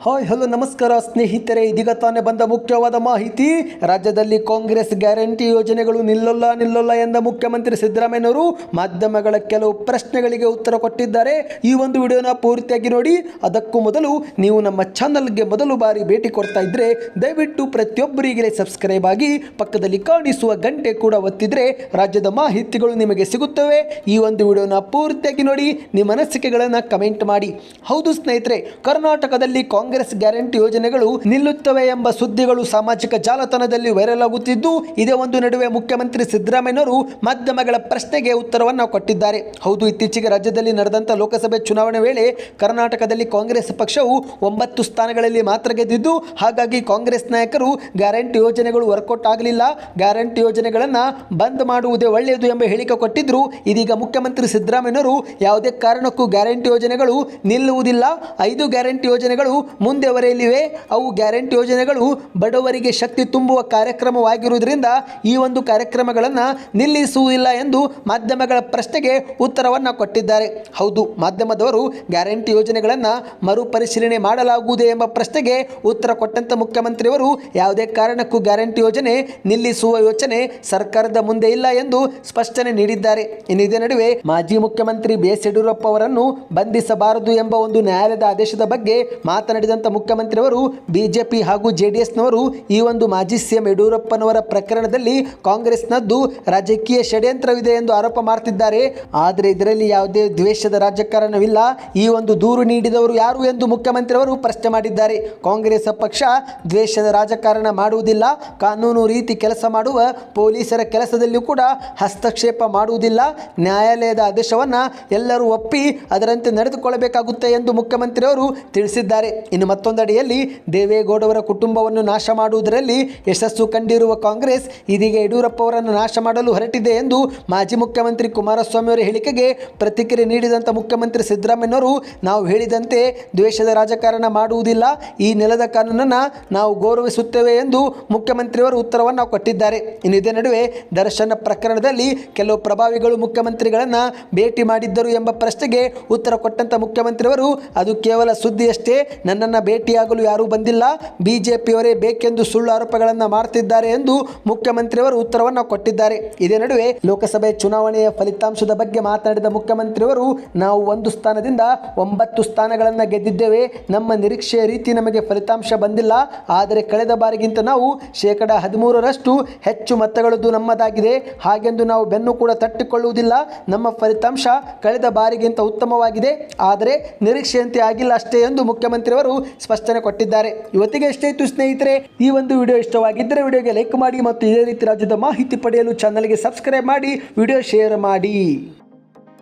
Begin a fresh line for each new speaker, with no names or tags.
Hi, hello, ನಮಸ್ಕಾರ. ಸ್ನೇಹಿತರೆ, ಇದೀಗ ತಾನೇ ಬಂದ ಮುಖ್ಯವಾದ ಮಾಹಿತಿ. ರಾಜ್ಯದಲ್ಲಿ ಕಾಂಗ್ರೆಸ್ ಗ್ಯಾರಂಟಿ ಯೋಜನೆಗಳು ನಿಲ್ಲಲ್ಲ ನಿಲ್ಲಲ್ಲ ಎಂದ ಮುಖ್ಯಮಂತ್ರಿ ಸಿದ್ದರಾಮಯ್ಯನವರು ಮಾಧ್ಯಮಗಳ ಕೆಲವು ಪ್ರಶ್ನೆಗಳಿಗೆ ಉತ್ತರ ಕೊಟ್ಟಿದ್ದಾರೆ. ಈ ಒಂದು ವಿಡಿಯೋನ ಪೂರ್ತಿಯಾಗಿ ನೋಡಿ. ಅದಕ್ಕೂ ಮೊದಲು ನೀವು ನಮ್ಮ ಚಾನಲ್ಗೆ ಮೊದಲು ಬಾರಿ ಭೇಟಿ ಕೊಡ್ತಾ ಇದ್ರೆ, ದಯವಿಟ್ಟು ಪ್ರತಿಯೊಬ್ಬರಿಗೆ ಸಬ್ಸ್ಕ್ರೈಬ್ ಆಗಿ ಪಕ್ಕದಲ್ಲಿ ಕಾಣಿಸುವ ಗಂಟೆ ಕೂಡ ಒತ್ತಿದ್ರೆ ರಾಜ್ಯದ ಮಾಹಿತಿಗಳು ನಿಮಗೆ ಸಿಗುತ್ತವೆ. ಈ ಒಂದು ವಿಡಿಯೋನ ಪೂರ್ತಿಯಾಗಿ ನೋಡಿ. ನಿಮ್ಮ ಅನಿಸಿಕೆಗಳನ್ನು ಕಮೆಂಟ್ ಮಾಡಿ. ಹೌದು ಸ್ನೇಹಿತರೆ, ಕರ್ನಾಟಕದಲ್ಲಿ ಕಾಂಗ್ರೆಸ್ ಗ್ಯಾರಂಟಿ ಯೋಜನೆಗಳು ನಿಲ್ಲುತ್ತವೆ ಎಂಬ ಸುದ್ದಿಗಳು ಸಾಮಾಜಿಕ ಜಾಲತಾಣದಲ್ಲಿ ವೈರಲ್ ಆಗುತ್ತಿದ್ದು ಇದೇ ಒಂದು ನಡುವೆ ಮುಖ್ಯಮಂತ್ರಿ ಸಿದ್ದರಾಮಯ್ಯನವರು ಮಾಧ್ಯಮಗಳ ಪ್ರಶ್ನೆಗೆ ಉತ್ತರವನ್ನು ಕೊಟ್ಟಿದ್ದಾರೆ. ಹೌದು, ಇತ್ತೀಚೆಗೆ ರಾಜ್ಯದಲ್ಲಿ ನಡೆದಂಥ ಲೋಕಸಭೆ ಚುನಾವಣೆ ವೇಳೆ ಕರ್ನಾಟಕದಲ್ಲಿ ಕಾಂಗ್ರೆಸ್ ಪಕ್ಷವು ಒಂಬತ್ತು ಸ್ಥಾನಗಳಲ್ಲಿ ಮಾತ್ರ ಗೆದ್ದಿದ್ದು, ಹಾಗಾಗಿ ಕಾಂಗ್ರೆಸ್ ನಾಯಕರು ಗ್ಯಾರಂಟಿ ಯೋಜನೆಗಳು ವರ್ಕೌಟ್ ಆಗಲಿಲ್ಲ. ಗ್ಯಾರಂಟಿ ಯೋಜನೆಗಳನ್ನು ಬಂದ್ ಮಾಡುವುದೇ ಒಳ್ಳೆಯದು ಎಂಬ ಹೇಳಿಕೆ ಕೊಟ್ಟಿದ್ರು. ಇದೀಗ ಮುಖ್ಯಮಂತ್ರಿ ಸಿದ್ದರಾಮಯ್ಯನವರು ಯಾವುದೇ ಕಾರಣಕ್ಕೂ ಗ್ಯಾರಂಟಿ ಯೋಜನೆಗಳು ನಿಲ್ಲುವುದಿಲ್ಲ. ಐದು ಗ್ಯಾರಂಟಿ ಯೋಜನೆಗಳು ಮುಂದೆ ಬರೆಯಲಿವೆ ಅವು ಗ್ಯಾರಂಟಿ ಯೋಜನೆಗಳು. ಬಡವರಿಗೆ ಶಕ್ತಿ ತುಂಬುವ ಕಾರ್ಯಕ್ರಮವಾಗಿರುವುದರಿಂದ ಈ ಒಂದು ಕಾರ್ಯಕ್ರಮಗಳನ್ನು ನಿಲ್ಲಿಸುವುದಿಲ್ಲ ಎಂದು ಮಾಧ್ಯಮಗಳ ಪ್ರಶ್ನೆಗೆ ಉತ್ತರವನ್ನು ಕೊಟ್ಟಿದ್ದಾರೆ. ಹೌದು, ಮಾಧ್ಯಮದವರು ಗ್ಯಾರಂಟಿ ಯೋಜನೆಗಳನ್ನು ಮರುಪರಿಶೀಲನೆ ಮಾಡಲಾಗುವುದೇ ಎಂಬ ಪ್ರಶ್ನೆಗೆ ಉತ್ತರ ಕೊಟ್ಟಂತ ಮುಖ್ಯಮಂತ್ರಿಯವರು ಯಾವುದೇ ಕಾರಣಕ್ಕೂ ಗ್ಯಾರಂಟಿ ಯೋಜನೆ ನಿಲ್ಲಿಸುವ ಯೋಚನೆ ಸರ್ಕಾರದ ಮುಂದೆ ಇಲ್ಲ ಎಂದು ಸ್ಪಷ್ಟನೆ ನೀಡಿದ್ದಾರೆ. ಇನ್ನು ಇದೇ ನಡುವೆ ಮಾಜಿ ಮುಖ್ಯಮಂತ್ರಿ ಬಿ ಎಸ್ ಯಡಿಯೂರಪ್ಪ ಅವರನ್ನು ಬಂಧಿಸಬಾರದು ಎಂಬ ಒಂದು ನ್ಯಾಯಾಲಯದ ಆದೇಶದ ಬಗ್ಗೆ ಮಾತನಾಡಿದಂಥ ಮುಖ್ಯಮಂತ್ರಿಯವರು, ಬಿಜೆಪಿ ಹಾಗೂ ಜೆ ಡಿ ಎಸ್ನವರು ಈ ಒಂದು ಮಾಜಿ ಸಿಎಂ ಯಡಿಯೂರಪ್ಪನವರ ಪ್ರಕರಣದಲ್ಲಿ ಕಾಂಗ್ರೆಸ್ನದ್ದು ರಾಜಕೀಯ ಷಡ್ಯಂತ್ರವಿದೆ ಎಂದು ಆರೋಪ ಮಾಡ್ತಿದ್ದಾರೆ. ಆದರೆ ಇದರಲ್ಲಿ ಯಾವುದೇ ದ್ವೇಷದ ರಾಜಕಾರಣವಿಲ್ಲ. ಈ ಒಂದು ದೂರು ನೀಡಿದವರು ಯಾರು ಎಂದು ಮುಖ್ಯಮಂತ್ರಿಯವರು ಪ್ರಶ್ನೆ ಮಾಡಿದ್ದಾರೆ. ಕಾಂಗ್ರೆಸ್ ಪಕ್ಷ ದ್ವೇಷದ ರಾಜಕಾರಣ ಮಾಡುವುದಿಲ್ಲ. ಕಾನೂನು ರೀತಿ ಕೆಲಸ ಮಾಡುವ ಪೊಲೀಸರ ಕೆಲಸದಲ್ಲಿಯೂ ಕೂಡ ಹಸ್ತಕ್ಷೇಪ ಮಾಡುವುದಿಲ್ಲ. ನ್ಯಾಯಾಲಯದ ಆದೇಶವನ್ನು ಎಲ್ಲರೂ ಒಪ್ಪಿ ಅದರಂತೆ ನಡೆದುಕೊಳ್ಳಬೇಕಾಗುತ್ತೆ ಎಂದು ಮುಖ್ಯಮಂತ್ರಿಯವರು ತಿಳಿಸಿದ್ದಾರೆ. ಇನ್ನು ಮತ್ತೊಂದೆಡೆಯಲ್ಲಿ ದೇವೇಗೌಡವರ ಕುಟುಂಬವನ್ನು ನಾಶ ಮಾಡುವುದರಲ್ಲಿ ಯಶಸ್ಸು ಕಂಡಿರುವ ಕಾಂಗ್ರೆಸ್ ಇದೀಗ ಯಡಿಯೂರಪ್ಪ ಅವರನ್ನು ನಾಶ ಮಾಡಲು ಹೊರಟಿದೆ ಎಂದು ಮಾಜಿ ಮುಖ್ಯಮಂತ್ರಿ ಕುಮಾರಸ್ವಾಮಿ ಅವರ ಹೇಳಿಕೆಗೆ ಪ್ರತಿಕ್ರಿಯೆ ನೀಡಿದಂಥ ಮುಖ್ಯಮಂತ್ರಿ ಸಿದ್ದರಾಮಯ್ಯನವರು, ನಾವು ಹೇಳಿದಂತೆ ದ್ವೇಷದ ರಾಜಕಾರಣ ಮಾಡುವುದಿಲ್ಲ, ಈ ನೆಲದ ಕಾನೂನನ್ನು ನಾವು ಗೌರವಿಸುತ್ತೇವೆ ಎಂದು ಮುಖ್ಯಮಂತ್ರಿಯವರು ಉತ್ತರವನ್ನು ಕೊಟ್ಟಿದ್ದಾರೆ. ಇನ್ನು ಇದೇ ನಡುವೆ ದರ್ಶನ ಪ್ರಕರಣದಲ್ಲಿ ಕೆಲವು ಪ್ರಭಾವಿಗಳು ಮುಖ್ಯಮಂತ್ರಿಗಳನ್ನು ಭೇಟಿ ಮಾಡಿದ್ದರು ಎಂಬ ಪ್ರಶ್ನೆಗೆ ಉತ್ತರ ಕೊಟ್ಟಂತ ಮುಖ್ಯಮಂತ್ರಿಯವರು, ಅದು ಕೇವಲ ಸುದ್ದಿಯಷ್ಟೇ ನನ್ನನ್ನು ಭೇಟಿಯಾಗಲು ಯಾರೂ ಬಂದಿಲ್ಲ. ಬಿಜೆಪಿಯವರೇ ಬೇಕೆಂದು ಸುಳ್ಳು ಆರೋಪಗಳನ್ನು ಮಾಡ್ತಿದ್ದಾರೆ ಎಂದು ಮುಖ್ಯಮಂತ್ರಿಯವರು ಉತ್ತರವನ್ನು ಕೊಟ್ಟಿದ್ದಾರೆ. ಇದೇ ನಡುವೆ ಲೋಕಸಭೆ ಚುನಾವಣೆಯ ಫಲಿತಾಂಶದ ಬಗ್ಗೆ ಮಾತನಾಡಿದ ಮುಖ್ಯಮಂತ್ರಿಯವರು, ನಾವು ಒಂದು ಸ್ಥಾನದಿಂದ ಒಂಬತ್ತು ಸ್ಥಾನಗಳನ್ನು ಗೆದ್ದಿದ್ದೇವೆ. ನಮ್ಮ ನಿರೀಕ್ಷೆಯ ರೀತಿ ನಮಗೆ ಫಲಿತಾಂಶ ಬಂದಿಲ್ಲ. ಆದರೆ ಕಳೆದ ಬಾರಿಗಿಂತ ನಾವು ಶೇಕಡ ಹದಿಮೂರರಷ್ಟು ಹೆಚ್ಚು ಮತಗಳದ್ದು ನಮ್ಮದಾಗಿದೆ. ಹಾಗೆಂದು ನಾವು ಬೆನ್ನು ಕೂಡ ತಟ್ಟಿಕೊಳ್ಳುವುದಿಲ್ಲ. ನಮ್ಮ ಫಲಿತಾಂಶ ಕಳೆದ ಬಾರಿಗಿಂತ ಉತ್ತಮವಾಗಿದೆ. ಆದರೆ ನಿರೀಕ್ಷೆಯಂತೆ ಆಗಿಲ್ಲ ಅಷ್ಟೇ ಎಂದು ಮುಖ್ಯಮಂತ್ರಿಯವರು ಸ್ಪಷ್ಟನೆ ಕೊಟ್ಟಿದ್ದಾರೆ. ಇವತ್ತಿಗೆ ಎಷ್ಟೇ ಇತ್ತು ಸ್ನೇಹಿತರೆ, ಈ ಒಂದು ವಿಡಿಯೋ ಇಷ್ಟವಾಗಿದ್ದರೆ ವಿಡಿಯೋಗೆ ಲೈಕ್ ಮಾಡಿ ಮತ್ತು ಇದೇ ರೀತಿ ರಾಜ್ಯದ ಮಾಹಿತಿ ಪಡೆಯಲು ಚಾನಲ್ಗೆ ಸಬ್ಸ್ಕ್ರೈಬ್ ಮಾಡಿ, ವಿಡಿಯೋ ಶೇರ್ ಮಾಡಿ.